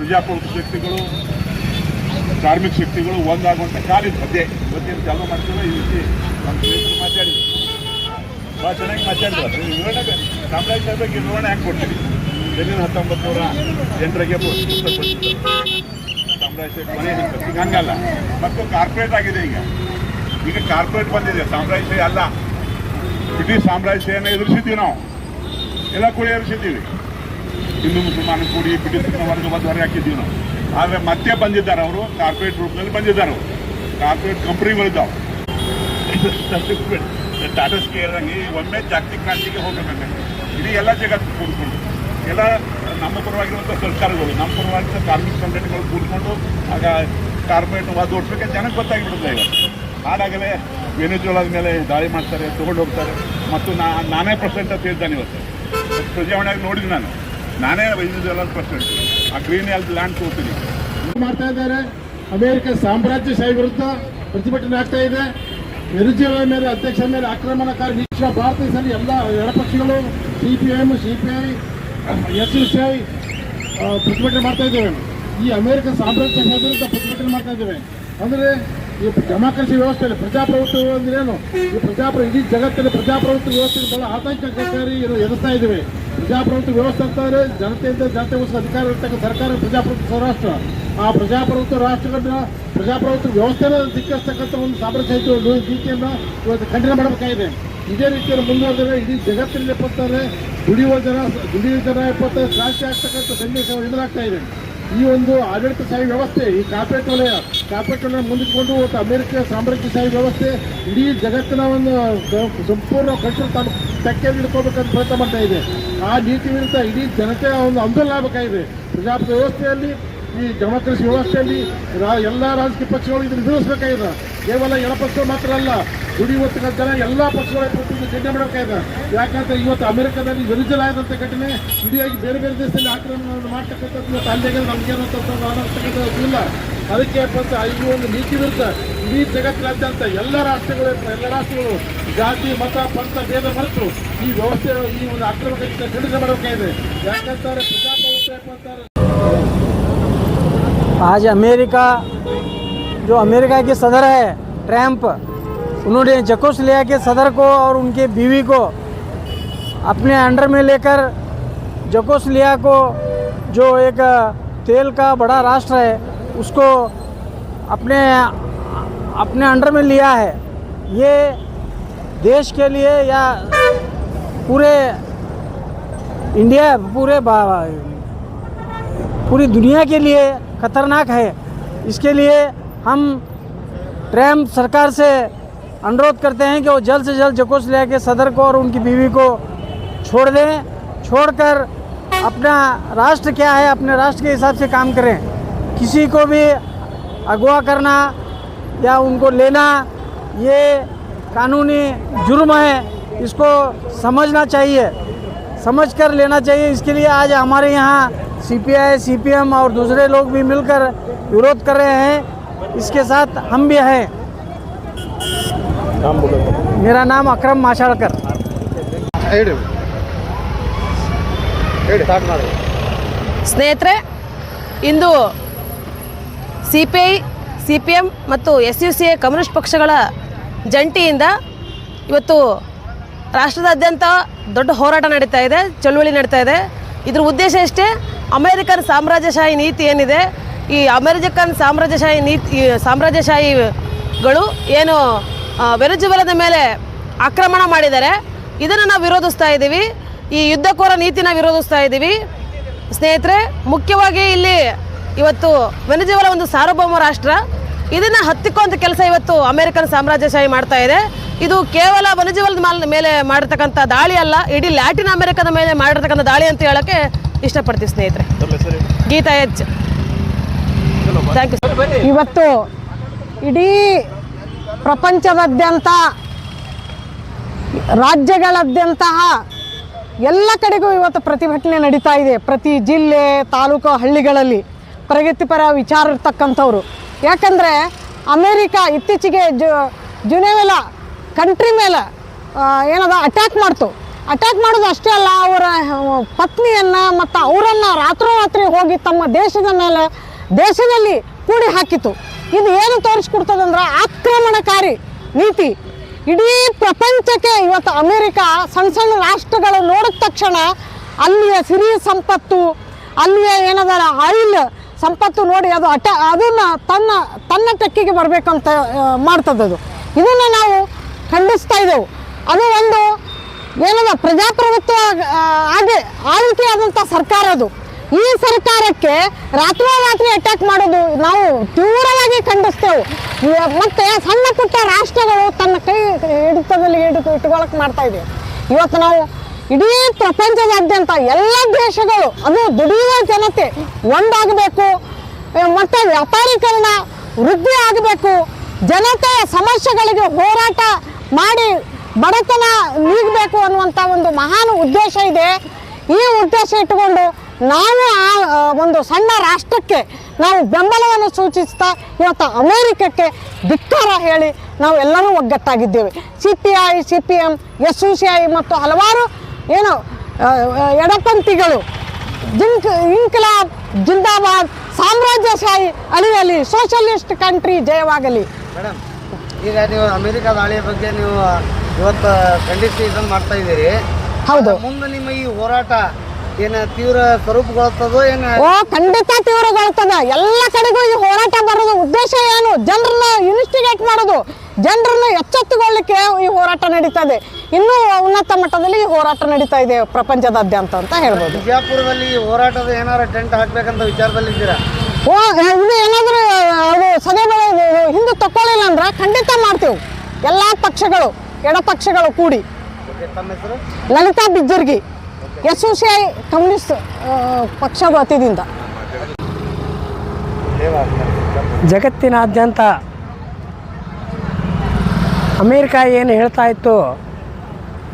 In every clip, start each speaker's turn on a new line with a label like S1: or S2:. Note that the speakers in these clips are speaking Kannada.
S1: ಪ್ರಜಾಪ್ರಭುತ್ವ ಶಕ್ತಿಗಳು, ಧಾರ್ಮಿಕ ಶಕ್ತಿಗಳು ಒಂದಾಗುವಂಥ ಕಾಲ ಮಧ್ಯೆ. ಇವತ್ತಿನ ಚಾಲೂ ಮಾಡ್ತೀವಿ ಈ ರೀತಿ ನಮ್ಮ ಸ್ನೇಹಿತರು ಮಾತಾಡಿ ಭಾಳ ಚೆನ್ನಾಗಿ ಮಾತಾಡಿದ್ರು. ವಿವರಣೆ ಸಾಮ್ರಾಜ್ಯ ಬಗ್ಗೆ ವಿವರಣೆ ಹಾಕಿ ಕೊಡ್ತೀವಿ ಎಲ್ಲಿನ ಹತ್ತೊಂಬತ್ತು ನೂರ ಎಂಟರಿಗೆ ಸಾಮ್ರಾಜ್ಯ. ಈಗ ಹಂಗಲ್ಲ. ಮತ್ತು ಕಾರ್ಪೊರೇಟ್ ಆಗಿದೆ ಈಗ. ಈಗ ಕಾರ್ಪೊರೇಟ್ ಬಂದಿದೆ. ಸಾಮ್ರಾಜ್ಯ ಅಲ್ಲ. ಬ್ರಿಟಿಷ್ ಸಾಮ್ರಾಜ್ಯ ಎದುರಿಸಿದ್ದೀವಿ ನಾವು. ಎಲ್ಲ ಕೂಡ ಎದುರಿಸಿದ್ದೀವಿ. ಹಿಂದೂ ಮುಸಲ್ಮಾನ ಕೂಡಿ ಬ್ರಿಟಿಷ್ ವರ್ಗ ಬಂದು ಹೊರಗೆ ಹಾಕಿದ್ದೀವಿ ನಾವು. ಆದರೆ ಮತ್ತೆ ಬಂದಿದ್ದಾರೆ ಅವರು ಕಾರ್ಪೊರೇಟ್ ರೂಪದಲ್ಲಿ ಬಂದಿದ್ದಾರೆ ಅವರು. ಕಾರ್ಪೊರೇಟ್ ಕಂಪ್ನಿಗಳಿದ್ದಾವೆ ಟಾಟಾ ಸ್ಕೇರಂಗೆ ಒಮ್ಮೆ ಜಾಗತಿಕ ಕ್ರಾಂತಿಗೆ ಹೋಗಬೇಕು ಇಡೀ ಎಲ್ಲ ಜಗತ್ತು ಕೂಡಿಕೊಂಡು ಎಲ್ಲ ನಮ್ಮ ಪರವಾಗಿರುವಂಥ ಸರ್ಕಾರಗಳು, ನಮ್ಮ ಪರವಾಗಿರುವಂಥ ಕಾರ್ಮಿಕ ಸಂಘಟನೆಗಳು ಕೂಡಿಕೊಂಡು ಆಗ ಕಾರ್ಪೊರೇಟ್ ವಾದ ಓಡಿಸ್ಬೇಕು ಜನಕ್ಕೆ ಗೊತ್ತಾಗಿಬಿಡುತ್ತೆ ಇವತ್ತು ಹಾಗಾಗಲೇ ವೆನೆಜುಲಾದ ಮೇಲೆ ದಾಳಿ ಮಾಡ್ತಾರೆ ತೊಗೊಂಡು ಹೋಗ್ತಾರೆ ಮತ್ತು ನಾನೇ ಪ್ರಸೆಂಟ್ ಅಂತ ಹೇಳ್ತಾನೆ ಇವತ್ತು. ಪ್ರಜಾವಣೆಯಾಗಿ ನೋಡಿದ್ವಿ ನಾನು. ನಾನೇ ವೆನೆಜುಲಾದ ಪರ್ಸೆಂಟ್ ಆ ಗ್ರೀನ್ ಹೆಲ್ತ್ ಲ್ಯಾಂಡ್ ತಗೋತೀನಿ
S2: ಮಾಡ್ತಾ ಇದ್ದಾರೆ. ಅಮೆರಿಕ ಸಾಮ್ರಾಜ್ಯಶಾಹಿ ವಿರುದ್ಧ ಪ್ರತಿಭಟನೆ ಆಗ್ತಾ ಇದೆ. ನಿರುದ್ಯೋಗ ಮೇಲೆ, ಅಧ್ಯಕ್ಷರ ಮೇಲೆ ಆಕ್ರಮಣಕಾರಿ ಭಾರತ ಸರಿ ಎಲ್ಲ ಎಡಪಕ್ಷಗಳು C P M C S U I ಪ್ರತಿಭಟನೆ ಮಾಡ್ತಾ ಇದ್ದೇವೆ. ಈ ಅಮೆರಿಕ ಸಾಮ್ರಾಜ್ಯ ವಿರುದ್ಧ ಪ್ರತಿಭಟನೆ ಮಾಡ್ತಾ ಇದ್ದೇವೆ. ಅಂದರೆ ಈ ಡೆಮಾಕ್ರಸಿ ವ್ಯವಸ್ಥೆಯಲ್ಲಿ ಪ್ರಜಾಪ್ರಭುತ್ವ ಅಂದ್ರೆ ಏನು? ಈ ಪ್ರಜಾಪ್ರ ಇಡೀ ಜಗತ್ತಲ್ಲಿ ಪ್ರಜಾಪ್ರಭುತ್ವ ವ್ಯವಸ್ಥೆ ಬಹಳ ಆತಂಕಕಾರಿ ಎದುರಿಸ್ತಾ ಇದ್ದೇವೆ. ಪ್ರಜಾಪ್ರಭುತ್ವ ವ್ಯವಸ್ಥೆ ಅಂತಾರೆ ಜನತೆಯಿಂದ ಜನತೆಗೋಸ್ಕರ ಅಧಿಕಾರ ಇರ್ತಕ್ಕಂಥ ಸರ್ಕಾರ ಪ್ರಜಾಪ್ರಭುತ್ವ ರಾಷ್ಟ್ರ ಆ ಪ್ರಜಾಪ್ರಭುತ್ವ ರಾಷ್ಟ್ರಗಳನ್ನ ಪ್ರಜಾಪ್ರಭುತ್ವ ವ್ಯವಸ್ಥೆನ ಧಿಕ್ಕಿಸ್ತಕ್ಕಂಥ ಒಂದು ಸಾಮ್ರಾಜ್ಯ ನೀತಿಯನ್ನು ಇವತ್ತು ಖಂಡನೆ ಮಾಡಬೇಕಾಗಿದೆ. ಇದೇ ರೀತಿಯಲ್ಲಿ ಮುಂದುವರೆದರೆ ಇಡೀ ಜಗತ್ತಿನಲ್ಲಿ ಎಪ್ಪತ್ತಾರೆ ದುಡಿಯುವ ಜನ ದುಡಿಯುವ ಜನ ಎಪ್ಪತ್ತಾರೆ ಶಾಂತಿ ಆಗ್ತಕ್ಕಂಥ ಸನ್ನಿವೇಶ ಎದುರಾಗ್ತಾ ಇದೆ. ಈ ಒಂದು ಆಡಳಿತ ಆಡಳಿತಶಾಹಿ ವ್ಯವಸ್ಥೆ, ಈ ಕಾರ್ಪೊರೇಟ್ ವಲಯ ಕಾರ್ಪೊರೇಟ್ ವಲಯ ಮುಂದಿಟ್ಕೊಂಡು ಅಮೆರಿಕ ಸಾಮ್ರಾಜ್ಯ ಸಾಮ್ರಾಜ್ಯಶಾಹಿ ವ್ಯವಸ್ಥೆ, ಇಡೀ ಜಗತ್ತಿನ ಒಂದು ಸಂಪೂರ್ಣ ಕಂಟ್ರೋಲ್ ತಾನು ತೆಕ್ಕೆ ಹಿಡ್ಕೋಬೇಕಂತ ಪ್ರಯತ್ನ ಮಾಡ್ತಾ ಇದೆ. ಆ ನೀತಿ ವಿರುದ್ಧ ಇಡೀ ಜನತೆ ಒಂದು ಆಂದೋಲನ ಆಗಬೇಕಾಗಿದೆ. ಪ್ರಜಾಪ್ರಭುತ್ವ ವ್ಯವಸ್ಥೆಯಲ್ಲಿ, ಈ ಡೆಮಾಕ್ರಸಿ ವ್ಯವಸ್ಥೆಯಲ್ಲಿ ಎಲ್ಲ ರಾಜಕೀಯ ಪಕ್ಷಗಳು ಇದನ್ನು ಎದುರಿಸಬೇಕಾಗಿದೆ. ಕೇವಲ ಎಡಪಕ್ಷ ಮಾತ್ರ ಅಲ್ಲ ದುಡಿಯುವಂತ ಜನ ಎಲ್ಲ ಪಕ್ಷಗಳ ಪ್ರತಿನಿಧಿ ಖಂಡನೆ ಮಾಡಬೇಕಾಗಿದೆ. ಯಾಕಂದ್ರೆ ಇವತ್ತು ಅಮೆರಿಕದಲ್ಲಿ ವಿರುದ್ಧಲಾದಂಥ ಘಟನೆ ಇಡೀ ಬೇರೆ ಬೇರೆ ದೇಶದಲ್ಲಿ ಆಕ್ರಮಣವನ್ನು ಮಾಡ್ತಕ್ಕಂಥದ್ದು ಇವತ್ತು ಅಲ್ಲಿಗೆ ನಮಗೇನಂತ ಇಲ್ಲ. ಅದಕ್ಕೆ ಪಂಚ ಈ ಒಂದು ನೀತಿ ವಿರುದ್ಧ ಇಡೀ ಜಗತ್ತಿನಾದ್ಯಂತ ಎಲ್ಲ ರಾಷ್ಟ್ರಗಳು ಇರ್ತವೆ, ಎಲ್ಲ ರಾಷ್ಟ್ರಗಳು ಜಾತಿ ಮತ ಪಂಥ ಭೇದ ಮರೆತು ಈ ವ್ಯವಸ್ಥೆ ಈ ಒಂದು ಆಕ್ರಮಣಕ್ಕೆ ಖಂಡನೆ ಮಾಡಬೇಕಾಗಿದೆ ಯಾಕಂತಾರೆ ಪ್ರಜಾಪ್ರಭುತ್ವ ಯಾಕಂತಾರೆ
S3: आज अमेरिका जो अमेरिका के सदर है ट्रम्प उन्होंने जकोसलिया के सदर को और उनके बीवी को अपने अंडर में लेकर जकोसलिया को जो एक तेल का बड़ा राष्ट्र है उसको अपने अपने अंडर में लिया है। ये देश के लिए या पूरे इंडिया, पूरे पूरी दुनिया के लिए खतरनाक है। इसके लिए हम ट्रंप सरकार से अनुरोध करते हैं कि वो जल्द से जल्द जकोसलिया के सदर को और उनकी बीवी को छोड़ दें, छोड़कर अपना राष्ट्र क्या है, अपने राष्ट्र के हिसाब से काम करें। किसी को भी अगवा करना या उनको लेना ये कानूनी जुर्म है इसको समझना चाहिए समझ कर लेना चाहिए इसके लिए आज हमारे यहाँ सीपीआई सीपीएम और दूसरे लोग भी मिलकर विरोध कर रहे हैं इसके साथ हम भी हैं मेरा नाम अकरम माशाड़कर
S2: ಹೇಳಿ ಹೇಳಿ ಸ್ಟಾರ್ಟ್ ಮಾಡಿ
S4: ಸ್ನೇಹಿತರೆ ಇಂದು C P I C P M ಮತ್ತು S U C A communist ಪಕ್ಷಗಳ ಜಂಟಿಯಿಂದ ಇವತ್ತು ರಾಷ್ಟ್ರದಾದ್ಯಂತ ದೊಡ್ಡ ಹೋರಾಟ ನಡೀತಾ ಇದೆ ಚಳುವಳಿ ನಡೀತಾ ಇದೆ. ಇದ್ರ ಉದ್ದೇಶ ಇಷ್ಟೇ ಅಮೇರಿಕನ್ ಸಾಮ್ರಾಜ್ಯಶಾಹಿ ನೀತಿ ಏನಿದೆ ಈ ಅಮೆರಿಕನ್ ಸಾಮ್ರಾಜ್ಯಶಾಹಿ ನೀತಿ ಸಾಮ್ರಾಜ್ಯಶಾಹಿಗಳು ಏನು ಆ, ಮೇಲೆ ಆಕ್ರಮಣ ಮಾಡಿದ್ದಾರೆ ಇದನ್ನು ನಾವು ವಿರೋಧಿಸ್ತಾ ಇದ್ದೀವಿ. ಈ ಯುದ್ಧಕೋರ ನೀತಿನ ವಿರೋಧಿಸ್ತಾ ಇದ್ದೀವಿ. ಸ್ನೇಹಿತರೆ ಮುಖ್ಯವಾಗಿ ಇಲ್ಲಿ ಇವತ್ತು ವೆನೆಜುವೆಲಾ ಒಂದು ಸಾರ್ವಭೌಮ ರಾಷ್ಟ್ರ. ಇದನ್ನು ಹತ್ತಿಕ್ಕುವಂಥ ಕೆಲಸ ಇವತ್ತು ಅಮೆರಿಕನ್ ಸಾಮ್ರಾಜ್ಯಶಾಹಿ ಮಾಡ್ತಾ ಇದೆ. ಇದು ಕೇವಲ ವೆನೆಜುವೆಲದ ಮಾಲ್ ಮೇಲೆ ಮಾಡಿರ್ತಕ್ಕಂಥ ದಾಳಿ ಅಲ್ಲ, ಇಡೀ ಲ್ಯಾಟಿನ್ ಅಮೆರಿಕದ ಮೇಲೆ ಮಾಡಿರ್ತಕ್ಕಂಥ ದಾಳಿ ಅಂತ ಹೇಳೋಕ್ಕೆ ಇಷ್ಟಪಡ್ತೀವಿ ಸ್ನೇಹಿತರೆ. ಗೀತಾ ಎಚ್. ಥ್ಯಾಂಕ್ ಯು
S5: ಇವತ್ತು ಇಡೀ ಪ್ರಪಂಚದಾದ್ಯಂತ, ರಾಜ್ಯಗಳಾದ್ಯಂತಹ ಎಲ್ಲ ಕಡೆಗೂ ಇವತ್ತು ಪ್ರತಿಭಟನೆ ನಡೀತಾ ಇದೆ. ಪ್ರತಿ ಜಿಲ್ಲೆ, ತಾಲೂಕು, ಹಳ್ಳಿಗಳಲ್ಲಿ. ಪ್ರಗತಿಪರ ವಿಚಾರ ಇರ್ತಕ್ಕಂಥವ್ರು. ಯಾಕಂದರೆ ಅಮೇರಿಕ ಇತ್ತೀಚೆಗೆ ಜು, ಜುನೆವೆಲ ಕಂಟ್ರಿ ಮೇಲೆ ಏನದ ಅಟ್ಯಾಕ್ ಮಾಡ್ತು. ಅಟ್ಯಾಕ್ ಮಾಡೋದು ಅಷ್ಟೇ ಅಲ್ಲ, ಅವರ ಪತ್ನಿಯನ್ನು ಮತ್ತು ಅವರನ್ನು ರಾತ್ರೋರಾತ್ರಿ ಹೋಗಿ ತಮ್ಮ ದೇಶದ ಮೇಲೆ, ದೇಶದಲ್ಲಿ ಕೂಡಿ ಹಾಕಿತು. ಇದು ಏನು ತೋರಿಸ್ಕೊಡ್ತದಂದ್ರೆ ಆಕ್ರಮಣಕಾರಿ ನೀತಿ. ಇಡೀ ಪ್ರಪಂಚಕ್ಕೆ ಇವತ್ತು ಅಮೇರಿಕಾ ಸಣ್ಣ ಸಣ್ಣ ರಾಷ್ಟ್ರಗಳು ನೋಡಿದ ತಕ್ಷಣ ಅಲ್ಲಿಯ ಸಿರಿ ಸಂಪತ್ತು, ಅಲ್ಲಿಯ ಏನದ, ಆಯಿಲ್ ಸಂಪತ್ತು ನೋಡಿ ಅದು ಅಟ ಅದನ್ನು ತನ್ನ ತನ್ನ ಟೆಕ್ಕಿಗೆ ಬರಬೇಕಂತ ಮಾಡ್ತದದು. ಇದನ್ನು ನಾವು ಖಂಡಿಸ್ತಾ ಇದ್ದೆವು. ಅದು ಒಂದು ಏನದ ಪ್ರಜಾಪ್ರಭುತ್ವ ಆಗಿ ಆಳ್ವಿಕೆ ಆದಂಥ ಸರ್ಕಾರ ಅದು. ಈ ಸರ್ಕಾರಕ್ಕೆ ರಾತ್ರೋರಾತ್ರಿ ಅಟ್ಯಾಕ್ ಮಾಡೋದು ನಾವು ತೀವ್ರವಾಗಿ ಖಂಡಿಸ್ತೇವೆ. ಮತ್ತು ಮತ್ತೆ ಸಣ್ಣ ಪುಟ್ಟ ರಾಷ್ಟ್ರಗಳು ತನ್ನ ಕೈ ಹಿಡಿತದಲ್ಲಿ ಹಿಡಿದು ಇಟ್ಕೊಳಕ್ಕೆ ಮಾಡ್ತಾ ಇದೆ ಇವತ್ತು ನಾವು ಇಡೀ ಪ್ರಪಂಚದಾದ್ಯಂತ ಎಲ್ಲ ದೇಶಗಳು ಅದು ದುಡಿಯುವ ಜನತೆ ಒಂದಾಗಬೇಕು. ಮತ್ತೆ ವ್ಯಾಪಾರೀಕರಣ ವೃದ್ಧಿ ಆಗಬೇಕು. ಜನತೆಯ ಸಮಸ್ಯೆಗಳಿಗೆ ಹೋರಾಟ ಮಾಡಿ ಬಡತನ ನೀಗಬೇಕು ಅನ್ನುವಂಥ ಒಂದು ಮಹಾನ್ ಉದ್ದೇಶ ಇದೆ. ಈ ಉದ್ದೇಶ ಇಟ್ಟುಕೊಂಡು ನಾವು ಆ ಆ, ಒಂದು ಸಣ್ಣ ರಾಷ್ಟ್ರಕ್ಕೆ ನಾವು ಬೆಂಬಲವನ್ನು ಸೂಚಿಸ್ತಾ ಇವತ್ತು ಅಮೇರಿಕಕ್ಕೆ ಧಿಕ್ಕಾರ ಹೇಳಿ ನಾವು ಎಲ್ಲರೂ ಒಗ್ಗಟ್ಟಾಗಿದ್ದೇವೆ. C P I C P M S U C I ಮತ್ತು ಹಲವಾರು ಏನು ಎಡಪಂಥಿಗಳು. ಜಿಂಕ್ ಇನ್ಕಲಾಬ್ ಜಿಂದಾಬಾದ್ ಸಾಮ್ರಾಜ್ಯಶಾಹಿ ಅಳಿಯಲಿ ಸೋಷಲಿಸ್ಟ್ ಕಂಟ್ರಿ ಜಯವಾಗಲಿ.
S6: ಮೇಡಮ್ ಈಗ ನೀವು ಅಮೆರಿಕ ದಾಳಿಯ ಬಗ್ಗೆ ನೀವು ಇವತ್ತು ಖಂಡಿಸಿ ಇದನ್ನು ಮಾಡ್ತಾ ಇದ್ದೀರಿ.
S5: ಹೌದು.
S6: ಮುಂದೆ ನಿಮ್ಮ ಈ ಹೋರಾಟ ಏನು ತೀವ್ರ ಸ್ವರೂಪಗೊಳ್ತದೋ ಏನ?
S5: ಓ ಖಂಡಿತ ತೀವ್ರಗೊಳ್ತದ. ಎಲ್ಲ ಕಡೆಗೂ ಈ ಹೋರಾಟ ಬರೋದು ಉದ್ದೇಶ ಏನು? ಜನರನ್ನ ಇನ್ಸ್ಟಿಗೇಟ್ ಮಾಡೋದು. ಜನರನ್ನ ಎಚ್ಚೆತ್ತುಕೊಳ್ಳಿಕ್ಕೆ ಈ ಹೋರಾಟ ನಡೀತದೆ ಇನ್ನೂ ಉನ್ನತ ಮಟ್ಟದಲ್ಲಿ ಈ ಹೋರಾಟ ನಡೀತಾ ಇದೆ ಪ್ರಪಂಚದಾದ್ಯಂತ ಅಂತ ಹೇಳ್ಬೋದು.
S6: ಬಿಜಾಪುರದಲ್ಲಿ ಈ ಹೋರಾಟದ ಏನಾದ್ರು ಟೆಂಟ್ ಹಾಕ್ಬೇಕಂತ ವಿಚಾರದಲ್ಲಿ ಇದ್ದೀರಾ
S5: ಓ ಇದು ಏನಾದರೂ ಅದು ಸದೇ ಹಿಂದೆ ತಕ್ಕೊಳ್ಳಿಲ್ಲ ಅಂದ್ರೆ ಖಂಡಿತ ಮಾಡ್ತೀವಿ. ಎಲ್ಲ ಪಕ್ಷಗಳು ಎಡಪಕ್ಷಗಳು ಕೂಡಿ.
S6: ತಮ್ಮ ಹೆಸರು?
S5: Lalita Bijjargi S C I communist ಆ, ಪಕ್ಷದ ವತಿಯಿಂದ.
S7: ಜಗತ್ತಿನಾದ್ಯಂತ ಅಮೇರಿಕ ಏನು ಹೇಳ್ತಾ ಇತ್ತು?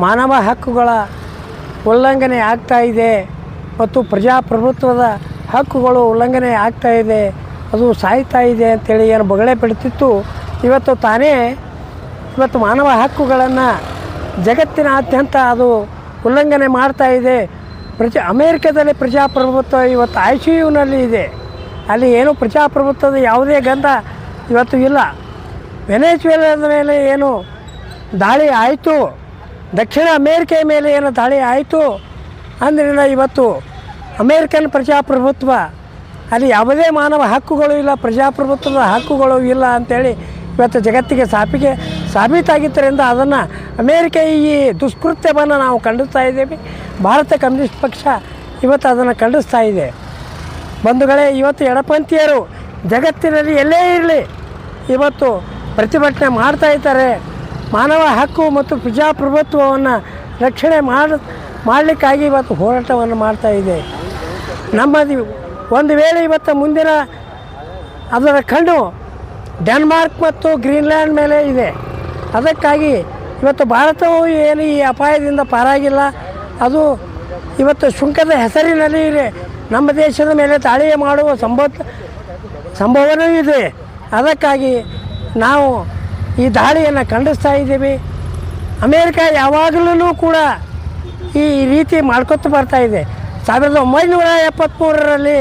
S7: ಮಾನವ ಹಕ್ಕುಗಳ ಉಲ್ಲಂಘನೆ ಆಗ್ತಾ ಇದೆ ಮತ್ತು ಪ್ರಜಾಪ್ರಭುತ್ವದ ಹಕ್ಕುಗಳು ಉಲ್ಲಂಘನೆ ಆಗ್ತಾ ಇದೆ. ಅದು ಸಾಯ್ತಾ ಇದೆ ಅಂತೇಳಿ ಏನು ಬೊಗಳೆ ಬಿಡ್ತಿತ್ತು. ಇವತ್ತು ತಾನೇ ಇವತ್ತು ಮಾನವ ಹಕ್ಕುಗಳನ್ನು ಜಗತ್ತಿನಾದ್ಯಂತ ಅದು ಉಲ್ಲಂಘನೆ ಮಾಡ್ತಾ ಇದೆ. ಪ್ರಜಾ ಅಮೇರಿಕದಲ್ಲಿ ಪ್ರಜಾಪ್ರಭುತ್ವ ಇವತ್ತು ಐ ಸಿ ಯುನಲ್ಲಿ ಇದೆ. ಅಲ್ಲಿ ಏನು ಪ್ರಜಾಪ್ರಭುತ್ವದ ಯಾವುದೇ ಗಂಧ ಇವತ್ತು ಇಲ್ಲ. ವೆನೆಜುವೆಲಾದ ಮೇಲೆ ಏನು ದಾಳಿ ಆಯಿತು? ದಕ್ಷಿಣ ಅಮೇರಿಕೆಯ ಮೇಲೆ ಏನು ದಾಳಿ ಆಯಿತು? ಅಂದ್ರಿಂದ ಇವತ್ತು ಅಮೇರಿಕನ್ ಪ್ರಜಾಪ್ರಭುತ್ವ, ಅಲ್ಲಿ ಯಾವುದೇ ಮಾನವ ಹಕ್ಕುಗಳು ಇಲ್ಲ, ಪ್ರಜಾಪ್ರಭುತ್ವದ ಹಕ್ಕುಗಳು ಇಲ್ಲ ಅಂಥೇಳಿ ಇವತ್ತು ಜಗತ್ತಿಗೆ ಸಾಪಿಗೆ ಸಾಬೀತಾಗಿದ್ದರಿಂದ ಅದನ್ನು ಅಮೇರಿಕ ಈ ದುಷ್ಕೃತ್ಯವನ್ನು ನಾವು ಖಂಡಿಸ್ತಾ ಇದ್ದೇವೆ. ಭಾರತ ಕಮ್ಯುನಿಸ್ಟ್ ಪಕ್ಷ ಇವತ್ತು ಅದನ್ನು ಖಂಡಿಸ್ತಾ ಇದೆ. ಬಂಧುಗಳೇ, ಇವತ್ತು ಎಡಪಂಥೀಯರು ಜಗತ್ತಿನಲ್ಲಿ ಎಲ್ಲೇ ಇರಲಿ, ಇವತ್ತು ಪ್ರತಿಭಟನೆ ಮಾಡ್ತಾ ಇದ್ದಾರೆ. ಮಾನವ ಹಕ್ಕು ಮತ್ತು ಪ್ರಜಾಪ್ರಭುತ್ವವನ್ನು ರಕ್ಷಣೆ ಮಾಡಿ, ಮಾಡಲಿಕ್ಕಾಗಿ ಇವತ್ತು ಹೋರಾಟವನ್ನು ಮಾಡ್ತಾ ಇದೆ. ನಮ್ಮದು ಒಂದು ವೇಳೆ ಇವತ್ತು ಮುಂದಿನ ಅದರ ಕಣ್ಣು ಡೆನ್ಮಾರ್ಕ್ ಮತ್ತು ಗ್ರೀನ್ಲ್ಯಾಂಡ್ ಮೇಲೆ ಇದೆ. ಅದಕ್ಕಾಗಿ ಇವತ್ತು ಭಾರತವು ಏನು ಈ ಅಪಾಯದಿಂದ ಪಾರಾಗಿಲ್ಲ. ಅದು ಇವತ್ತು ಶುಂಕದ ಹೆಸರಿನಲ್ಲಿ ಇದೆ. ನಮ್ಮ ದೇಶದ ಮೇಲೆ ದಾಳಿ ಮಾಡುವ ಸಂಭವ, ಸಂಭವನೂ ಇದೆ. ಅದಕ್ಕಾಗಿ ನಾವು ಈ ದಾಳಿಯನ್ನು ಖಂಡಿಸ್ತಾ ಇದ್ದೀವಿ. ಅಮೇರಿಕ ಯಾವಾಗಲೂ ಕೂಡ ಈ ರೀತಿ ಮಾಡ್ಕೊತ ಬರ್ತಾ ಇದೆ. ಸಾವಿರದ ಒಂಬೈನೂರ ಎಪ್ಪತ್ತ್ಮೂರರಲ್ಲಿ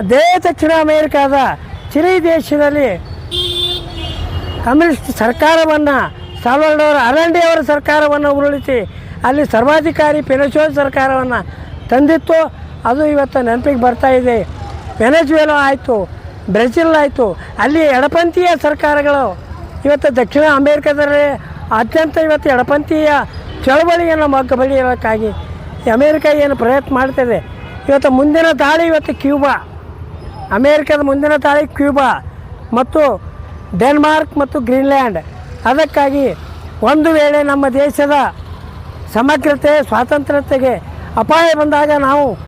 S7: ಅದೇ ದಕ್ಷಿಣ ಅಮೇರಿಕಾದ ಚಿರಿ ದೇಶದಲ್ಲಿ ಕಮ್ಯುನಿಸ್ಟ್ ಸರ್ಕಾರವನ್ನು ಸಾಲ್ವಡೋರ್ ಅರಂಡಿ ಅವರ ಸರ್ಕಾರವನ್ನು ಉರುಳಿಸಿ ಅಲ್ಲಿ ಸರ್ವಾಧಿಕಾರಿ ಪೆನಚೋ ಸರ್ಕಾರವನ್ನು ತಂದಿತ್ತು. ಅದು ಇವತ್ತು ನೆನಪಿಗೆ ಇದೆ. ವೆನೆಜುವೆಲಾ ಆಯಿತು. ಬ್ರೆಜಿಲ್ ಆಯಿತು. ಅಲ್ಲಿ ಎಡಪಂಥೀಯ ಸರ್ಕಾರಗಳು ಇವತ್ತು ದಕ್ಷಿಣ ಅಮೇರಿಕಾದಲ್ಲಿ ಅತ್ಯಂತ ಇವತ್ತು ಎಡಪಂಥೀಯ ಚಳವಳಿಯನ್ನು ಮಗ್ಗ ಬಳಿಯೋಕ್ಕಾಗಿ ಅಮೇರಿಕ ಏನು ಪ್ರಯತ್ನ ಮಾಡ್ತದೆ. ಇವತ್ತು ಮುಂದಿನ ದಾಳಿ ಇವತ್ತು ಕ್ಯೂಬಾ. ಅಮೇರಿಕದ ಮುಂದಿನ ದಾಳಿ ಕ್ಯೂಬಾ ಮತ್ತು ಡೆನ್ಮಾರ್ಕ್ ಮತ್ತು ಗ್ರೀನ್ಲ್ಯಾಂಡ್. ಅದಕ್ಕಾಗಿ ಒಂದು ವೇಳೆ ನಮ್ಮ ದೇಶದ ಸಮಗ್ರತೆ, ಸ್ವಾತಂತ್ರ್ಯತೆಗೆ ಅಪಾಯ ಬಂದಾಗ ನಾವು